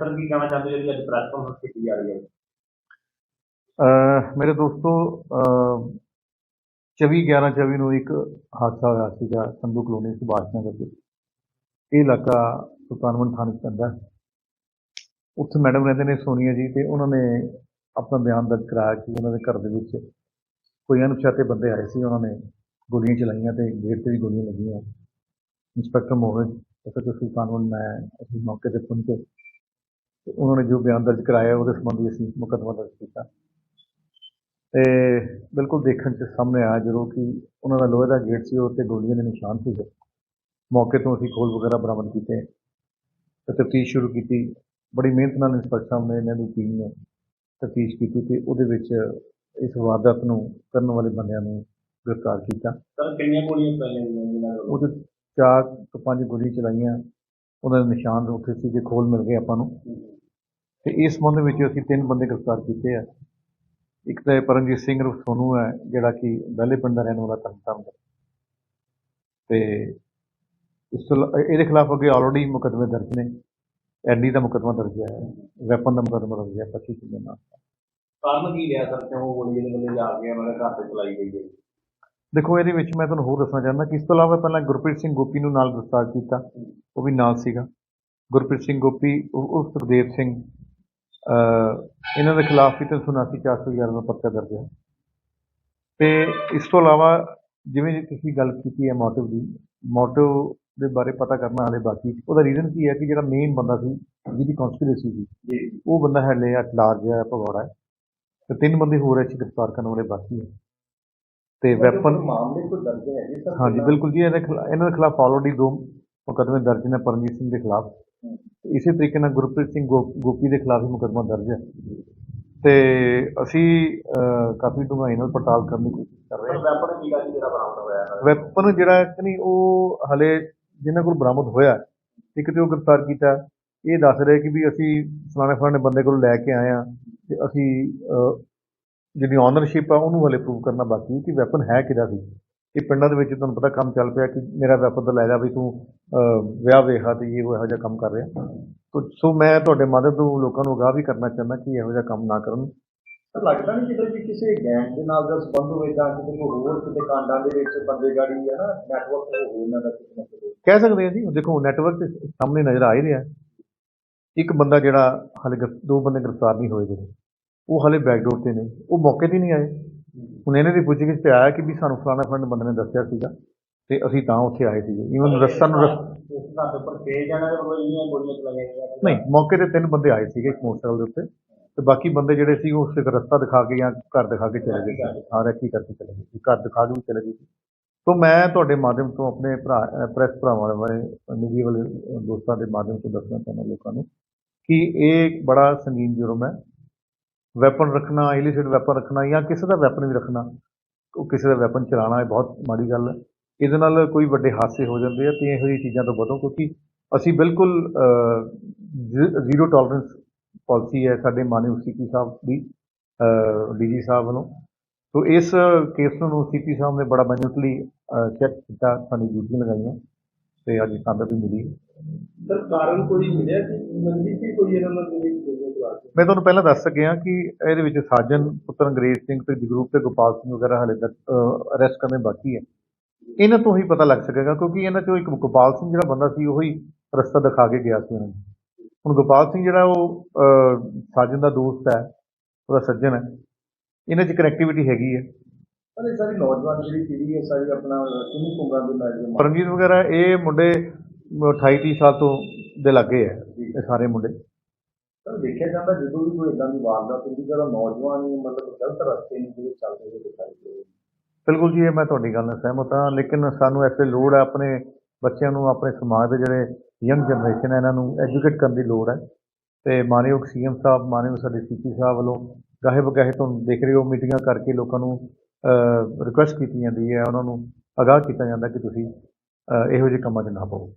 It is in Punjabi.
ਕਹਿਣਾ ਚਾਹੁੰਦੇ ਜਿਹੜੀ ਅੱਜ ਪ੍ਰੈਸ ਕਾਨਫਰੰਸ ਕੀਤੀ ਜਾ ਰਹੀ ਹੈ। ਮੇਰੇ ਦੋਸਤੋ, ਅਹ 24 11 24 ਨੂੰ ਇੱਕ ਹਾਦਸਾ ਹੋਇਆ ਸੀਗਾ ਸੰਧੂ ਕਲੋਨੀ ਸੁਭਾਸ਼ ਨਗਰ ਦੇ। ਇਹ ਇਲਾਕਾ ਸੁਲਤਾਨਵੰਡ ਥਾਣੇ 'ਚ ਪੈਂਦਾ ਉੱਥੇ ਮੈਡਮ ਰਹਿੰਦੇ ਨੇ ਸੋਨੀਆ ਜੀ ਤੇ ਉਹਨਾਂ ਨੇ ਆਪਣਾ ਬਿਆਨ ਦਰਜ ਕਰਾਇਆ ਕਿ ਉਹਨਾਂ ਦੇ ਘਰ ਦੇ ਵਿੱਚ ਕੋਈ ਅਣਪਛਾਤੇ ਬੰਦੇ ਆਏ ਸੀ। ਉਹਨਾਂ ਨੇ ਗੋਲੀਆਂ ਚਲਾਈਆਂ ਤੇ ਗੇਟ ਤੇ ਵੀ ਗੋਲੀਆਂ ਲੱਗੀਆਂ। ਇੰਸਪੈਕਟਰ ਮੋਹਨ ਐਸਐਚਓ ਸੁਲਤਾਨਵੰਡ ਮੈਂ ਅਸੀਂ ਮੌਕੇ ਤੇ ਪਹੁੰਚੇ। ਤੇ ਉਹਨਾਂ ਨੇ ਜੋ ਬਿਆਨ ਦਰਜ ਕਰਾਇਆ ਉਹਦੇ ਸੰਬੰਧੀ ਅਸੀਂ ਮੁਕੱਦਮਾ ਦਰਜ ਕੀਤਾ। ਤੇ ਬਿਲਕੁਲ ਦੇਖਣ 'ਚ ਸਾਹਮਣੇ ਆਇਆ ਜਦੋਂ ਕਿ ਉਹਨਾਂ ਦਾ ਲੋਹੇ ਦਾ ਗੇਟ ਸੀ ਉਹ ਤੇ ਗੋਲੀਆਂ ਦੇ ਨਿਸ਼ਾਨ ਸੀਗੇ ਮੌਕੇ ਤੋਂ ਅਸੀਂ ਖੋਲ ਵਗੈਰਾ ਬਰਾਮਦ ਕੀਤੇ ਤੇ ਤਫਤੀਸ਼ ਸ਼ੁਰੂ ਕੀਤੀ। ਬੜੀ ਮਿਹਨਤ ਨਾਲ ਇੰਸਪੈਕਟਰ ਸਾਹਿਬ ਨੇ ਇਹਨਾਂ ਦੀ ਟੀਮ ਨੇ ਤਫਤੀਸ਼ ਕੀਤੀ ਤੇ ਉਹਦੇ ਵਿੱਚ ਇਸ ਵਾਰਦਾਤ ਨੂੰ ਕਰਨ ਵਾਲੇ ਬੰਦਿਆਂ ਨੂੰ ਗ੍ਰਿਫਤਾਰ ਕੀਤਾ। ਸਰ ਕਿੰਨੀਆਂ ਗੋਲੀਆਂ ਚੱਲੀਆਂ? ਵੱਲੋਂ ਉਹਦੇ ਚਾਰ ਤੋਂ ਪੰਜ ਗੋਲੀਆਂ ਚਲਾਈਆਂ। ਉਹਨਾਂ ਦੇ ਨਿਸ਼ਾਨ ਉੱਥੇ ਜੇ ਖੋਲ ਮਿਲ ਗਏ ਆਪਾਂ ਨੂੰ। ਤੇ ਇਸ ਸੰਬੰਧ ਵਿੱਚ ਅਸੀਂ ਤਿੰਨ ਬੰਦੇ ਗ੍ਰਿਫਤਾਰ ਕੀਤੇ ਆ। ਇੱਕ ਤਾਂ ਇਹ ਪਰਮਜੀਤ ਸਿੰਘ ਰੂਪ ਸੋਨੂ ਹੈ, ਜਿਹੜਾ ਕਿ ਬਹਿਲੇ ਪਿੰਡ ਦਾ ਰਹਿਣ ਵਾਲਾ ਤਰਨਤਾਰਨ ਦਾ। ਤੇ ਇਸ ਇਹਦੇ ਖਿਲਾਫ ਅੱਗੇ ਆਲਰੇਡੀ ਮੁਕੱਦਮੇ ਦਰਜ ਨੇ। ਐਡੀ ਦਾ ਮੁਕੱਦਮਾ ਦਰਜ ਹੈ, ਵੈਪਨ ਦਾ ਮੁਕੱਦਮਾ ਦਰਜ ਹੈ 25 ਕਿਲੋ ਨਾਲ ਕਾਰਨ ਕੀ ਰਿਹਾ ਸਰ? ਕਿਉਂ ਗੋਲੀ ਦੇ ਵੱਲੋਂ ਜਾ ਕੇ ਉਹਨਾਂ ਦੇ ਘਰ ਤੇ ਚਲਾਈ ਗਈ ਹੈ? ਦੇਖੋ ਇਹਦੇ ਵਿੱਚ ਮੈਂ ਤੁਹਾਨੂੰ ਹੋਰ ਦੱਸਣਾ ਚਾਹੁੰਦਾ ਕਿ ਇਸ ਤੋਂ ਇਲਾਵਾ ਪਹਿਲਾਂ ਗੁਰਪ੍ਰੀਤ ਸਿੰਘ ਗੋਪੀ ਨੂੰ ਨਾਲ ਗ੍ਰਿਫਤਾਰ ਕੀਤਾ। ਉਹ ਵੀ ਨਾਲ ਸੀਗਾ। ਗੁਰਪ੍ਰੀਤ ਸਿੰਘ ਗੋਪੀ ਉਹ ਸੁਖਦੇਵ ਸਿੰਘ ਇਹਨਾਂ ਦੇ ਖਿਲਾਫ ਵੀ 379 411 ਦਾ ਪਰਚਾ ਦਰਜ ਹੈ। ਤੇ ਇਸ ਤੋਂ ਇਲਾਵਾ ਜਿਵੇਂ ਜੀ ਤੁਸੀਂ ਗੱਲ ਕੀਤੀ ਹੈ ਮੋਟਿਵ ਦੀ ਮੋਟਿਵ ਦੇ ਬਾਰੇ ਪਤਾ ਕਰਨਾ ਹਾਲੇ ਬਾਕੀ। ਉਹਦਾ ਰੀਜ਼ਨ ਕੀ ਹੈ ਕਿ ਜਿਹੜਾ ਮੇਨ ਬੰਦਾ ਸੀ ਜਿਹਦੀ ਕਨਸਪੀਰੇਸੀ ਸੀ ਉਹ ਬੰਦਾ ਹਲੇ at large ਹੈ ਭਗੌੜਾ ਹੈ। ਤੇ ਤਿੰਨ ਬੰਦੇ ਹੋਰ ਐ ਗ੍ਰਿਫਤਾਰ ਕਰਨ ਵਾਲੇ ਬਾਕੀ ਹੈ। ਤੇ ਵੈਪਨ ਮਾਮਲੇ ਕੋਈ ਦਰਜ ਹੈ ਜੀ ਸਰ? ਹਾਂਜੀ ਬਿਲਕੁਲ ਜੀ ਇਹਦੇ ਖਿਲਾ- ਇਹਨਾਂ ਦੇ ਖਿਲਾਫ ਆਲਰੇਡੀ ਦੋ ਮੁਕੱਦਮੇ ਦਰਜ ਨੇ ਪਰਮਜੀਤ ਸਿੰਘ ਦੇ ਖਿਲਾਫ। ਇਸੇ ਤਰੀਕੇ ਨਾਲ ਗੁਰਪ੍ਰੀਤ ਸਿੰਘ ਗੋ- ਗੋਪੀ ਦੇ ਖਿਲਾਫ ਵੀ ਮੁਕੱਦਮਾ ਦਰਜ ਹੈ। ਤੇ ਅਸੀਂ ਅਹ, ਕਾਫੀ ਡੂੰਘਾਈ ਨਾਲ ਪੜਤਾਲ ਕਰਨ ਦੀ ਕੋਸ਼ਿਸ਼ ਕਰ ਰਹੇ ਹਾਂ। ਵੈਪਨ ਕੀ ਗੱਲ ਜਿਹੜਾ ਬਰਾਮਦ ਹੋਇਆ ਹੈ? ਵੈਪਨ ਜਿਹੜਾ ਹੈ ਕਿ ਨਹੀਂ ਉਹ ਹਲੇ ਜਿਨ੍ਹਾਂ ਕੋਲ ਬਰਾਮਦ ਹੋਇਆ ਹੈ, ਇੱਕ ਤੇ ਉਹ ਗ੍ਰਿਫਤਾਰ ਕੀਤਾ ਹੈ। ਇਹ ਦੱਸ ਰਹੇ ਕਿ ਵੀ ਅਸੀਂ ਫਲਾਣੇ ਫਲਾਣੇ ਬੰਦੇ ਕੋਲ ਲੈ ਕੇ ਆਏ ਆ ਤੇ ਅਸੀਂ ਅਹ, ਜਿਹੜੀ ਓਨਰਸ਼ਿਪ ਆ ਉਹਨੂੰ ਹਲੇ ਪ੍ਰੂਵ ਕਰਨਾ ਬਾਕੀ ਕਿ ਵੈਪਨ ਹੈ ਕਿਹਦਾ ਸੀ। ਇਹ ਪਿੰਡਾਂ ਦੇ ਵਿੱਚ ਤੁਹਾਨੂੰ ਪਤਾ ਕੰਮ ਚੱਲ ਪਿਆ ਕਿ ਮੇਰਾ ਵੈਪਨ ਤਾਂ ਲੈ ਜਾ ਵੀ ਤੂੰ ਵਿਆਹ ਵੇਖਾ ਤੇ ਇਹ ਉਹ ਇਹੋ ਜਿਹਾ ਕੰਮ ਕਰ ਰਿਹਾ। ਤੋ ਸੋ ਮੈਂ ਤੁਹਾਡੇ ਮਾਧਿਅਮ ਤੋਂ ਲੋਕਾਂ ਨੂੰ ਅਗਾਹ ਵੀ ਕਰਨਾ ਚਾਹੁੰਦਾ ਕਿ ਇਹੋ ਜਿਹਾ ਕੰਮ ਨਾ ਕਰਨ। ਲੱਗਦਾ ਨਹੀਂ ਕਿਤੇ ਵੀ ਕਿਸੇ ਗੈਂਗ ਦੇ ਨਾਲ ਦਾ ਸੰਬੰਧ ਹੋਵੇ ਜਾਂ ਕਿਤੇ ਕੋਈ ਹੋਰ ਕਿਤੇ ਕਾਂਡਾਂ ਦੇ ਵਿੱਚ ਬੰਦੇ ਗਾੜੀ ਹੈ ਨਾ ਨੈਟਵਰਕ ਹੋ ਇਹਨਾਂ ਦਾ ਕਿਸੇ ਨਾ ਕਹਿ ਸਕਦੇ ਹਾਂ ਜੀ ਦੇਖੋ ਨੈਟਵਰਕ ਸਾਹਮਣੇ ਨਜ਼ਰ ਆ ਹੀ ਰਿਹਾ। ਇੱਕ ਬੰਦਾ ਜਿਹੜਾ ਹਲੇ ਦੋ ਬੰਦੇ ਗ੍ਰਿਫਤਾਰ ਨਹੀਂ ਹੋਏ ਜਿਹੜੇ। ਉਹ ਹਲੇ ਬੈਕਡੋਰ ਤੇ ਨੇ। ਉਹ ਮੌਕੇ ਤੇ ਨਹੀਂ ਆਏ। ਹੁਣ ਇਹਨਾਂ ਦੀ ਪੁੱਛਗਿੱਛ ਤੇ ਆਇਆ ਕਿ ਵੀ ਸਾਨੂੰ ਫਲਾਣਾ ਫਲਾਣਾ ਬੰਦੇ ਨੇ ਦੱਸਿਆ ਸੀਗਾ ਤੇ ਅਸੀਂ ਤਾਂ ਉੱਥੇ ਆਏ ਸੀਗੇ। ਈਵਨ ਰਸਤਾ ਨੂੰ ਰਸ- ਜਾਣਾ ਨਹੀਂ, ਮੌਕੇ ਤੇ ਤਿੰਨ ਬੰਦੇ ਆਏ ਸੀਗੇ ਇੱਕ ਮੋਟਰਸਾਈਕਲ ਦੇ ਉੱਤੇ ਤੇ ਬਾਕੀ ਬੰਦੇ ਜਿਹੜੇ ਸੀ ਉਹ ਸਿਰਫ ਰਸਤਾ ਦਿਖਾ ਕੇ ਜਾਂ ਘਰ ਦਿਖਾ ਕੇ ਚਲੇ ਗਏ ਸੀ। ਹਾਂ, ਰੈਕੀ ਕਰਕੇ ਚਲੇ ਗਏ ਸੀ। ਘਰ ਦਿਖਾ ਕੇ ਵੀ ਚਲੇ ਗਏ ਸੀ। ਤੋਂ ਮੈਂ ਤੁਹਾਡੇ ਮਾਧਿਅਮ ਤੋਂ ਆਪਣੇ ਭਰਾ ਪ੍ਰੈਸ ਭਰਾਵਾਂ ਬਾਰੇ ਮੀਡੀਆ ਵਾਲੇ ਦੋਸਤਾਂ ਦੇ ਮਾਧਿਅਮ ਤੋਂ ਦੱਸਣਾ ਚਾਹੁੰਦਾ ਲੋਕਾਂ ਨੂੰ ਕਿ ਇਹ ਇੱਕ ਬੜਾ ਸੰਗੀਨ ਜੁਰਮ ਹੈ। ਵੈਪਨ ਰੱਖਣਾ ਇਲੀਸਿਟ ਵੈਪਨ ਰੱਖਣਾ ਜਾਂ ਕਿਸੇ ਦਾ ਵੈਪਨ ਵੀ ਰੱਖਣਾ, ਉਹ ਕਿਸੇ ਦਾ ਵੈਪਨ ਚਲਾਉਣਾ ਇਹ ਬਹੁਤ ਮਾੜੀ ਗੱਲ ਹੈ। ਇਹਦੇ ਨਾਲ ਕੋਈ ਵੱਡੇ ਹਾਦਸੇ ਹੋ ਜਾਂਦੇ ਆ ਤੇ ਇਹੋ ਜਿਹੀ ਚੀਜ਼ਾਂ ਤੋਂ ਬਚੋ ਕਿਉਂਕਿ ਅਸੀਂ ਬਿਲਕੁਲ ਜ਼ੀਰੋ ਟੋਲਰੈਂਸ ਪਾਲਿਸੀ ਹੈ ਸਾਡੇ ਮਾਨਯੋਗ ਸੀਪੀ ਸਾਹਿਬ ਦੀ ਡੀਜੀ ਸਾਹਿਬ ਵੱਲੋਂ। ਸੋ ਇਸ ਕੇਸ ਨੂੰ ਸੀਪੀ ਸਾਹਿਬ ਨੇ ਬੜਾ ਮੈਨੂਟਲੀ ਚੈੱਕ ਕੀਤਾ, ਸਾਡੀ ਡਿਊਟੀ ਲਗਾਈਆਂ ਤੇ ਅੱਜ ਕਾਮਯਾਬੀ ਮਿਲੀ। ਹੈ ਸਰ ਕਾਰਨ ਕੋਈ ਮਿਲਿਆ ਕਿ ਮੰਦੀ ਸੀ ਕੋਈ ਇਹਨਾਂ ਨਾਲ ਕੋਈ ਗੋਲੀਆਂ ਚਲਾ ਕੇ ਮੈਂ ਤੁਹਾਨੂੰ ਪਹਿਲਾਂ ਦੱਸ ਸਕਿਆ ਕਿ ਇਹਦੇ ਵਿੱਚ ਸਾਜਨ ਪੁੱਤਰ ਅੰਗਰੇਜ਼ ਸਿੰਘ ਤੇ ਜਗਰੂਪ ਤੇ ਗੋਪਾਲ ਸਿੰਘ ਵਗੈਰਾ ਹਲੇ ਤੱਕ ਅਰੈਸਟ ਕਰਨੇ ਬਾਕੀ ਹੈ। ਇਹਨਾਂ ਤੋਂ ਹੀ ਪਤਾ ਲੱਗ ਸਕੇਗਾ ਕਿਉਂਕਿ ਇਹਨਾਂ ਚੋਂ ਇੱਕ ਗੋਪਾਲ ਸਿੰਘ ਜਿਹੜਾ ਬੰਦਾ ਸੀ ਉਹੀ ਰਸਤਾ ਦਿਖਾ ਕੇ ਗਿਆ ਸੀ ਉਹਨਾਂ ਨੂੰ। ਹੁਣ ਗੋਪਾਲ ਸਿੰਘ ਜਿਹੜਾ ਉਹ ਸਾਜਨ ਦਾ ਦੋਸਤ ਹੈ ਉਹਦਾ ਸੱਜਣ ਹੈ ਇਹਨਾਂ 'ਚ ਕਨੈਕਟੀਵਿਟੀ ਹੈਗੀ ਹੈ। ਪਰ ਇਹ ਸਾਰੀ ਨੌਜਵਾਨ ਜਿਹੜੀ ਪੀੜ੍ਹੀ ਹੈ ਸਾਰੀ ਆਪਣਾ ਕਿੰਨੀ ਉਮਰਾਂ ਦੇ ਨੌਜਵਾਨ ਪਰਮਜੀਤ ਵਗੈਰਾ ਇਹ ਮੁੰਡੇ 28 30 ਸਾਲ ਤੋਂ ਦੇ ਲੱਗੇ ਹੈ ਇਹ ਸਾਰੇ ਮੁੰਡੇ। ਸਰ ਦੇਖਿਆ ਜਾਂਦਾ ਜਦੋਂ ਵੀ ਕੋਈ ਇਦਾਂ ਦੀ ਵਾਰਦਾਤ ਹੁੰਦੀ ਜਦੋਂ ਨੌਜਵਾਨ ਮਤਲਬ ਗਲਤ ਰਸਤੇ ਨੂੰ ਜਿਹੜੇ ਚੱਲਦੇ ਹੋਏ ਦਿਖਾਈ ਦੇ ਬਿਲਕੁਲ ਜੀ ਇਹ ਮੈਂ ਤੁਹਾਡੀ ਗੱਲ ਨਾਲ ਸਹਿਮਤ ਹਾਂ ਲੇਕਿਨ ਸਾਨੂੰ ਐਸੇ ਲੋੜ ਹੈ ਆਪਣੇ ਬੱਚਿਆਂ ਨੂੰ ਆਪਣੇ ਸਮਾਜ ਦੇ ਜਿਹੜੇ ਯੰਗ ਜਨਰੇਸ਼ਨ ਹੈ ਇਹਨਾਂ ਨੂੰ ਐਜੂਕੇਟ ਕਰਨ ਦੀ ਲੋੜ ਹੈ ਤੇ ਮਾਨਯੋਗ ਸੀਐਮ ਸਾਹਿਬ ਮਾਨਯੋਗ ਸਾਡੇ ਸੀਪੀ ਸਾਹਿਬ ਵੱਲੋਂ ਗਾਹੇ ਬਗਾਹੇ ਤੋਂ ਦੇਖ ਰਹੇ ਹੋ ਮੀਟਿੰਗਾਂ ਕਰਕੇ ਲੋਕਾਂ ਨੂੰ ਰਿਕੁਐਸਟ ਕੀਤੀ ਜਾਂਦੀ ਹੈ ਉਹਨਾਂ ਨੂੰ ਅਗਾਹ ਕੀਤਾ ਜਾਂਦਾ ਕਿ ਤੁਸੀਂ ਇਹੋ ਜਿਹੇ ਕੰਮਾਂ 'ਚ ਨਾ ਪਾਓ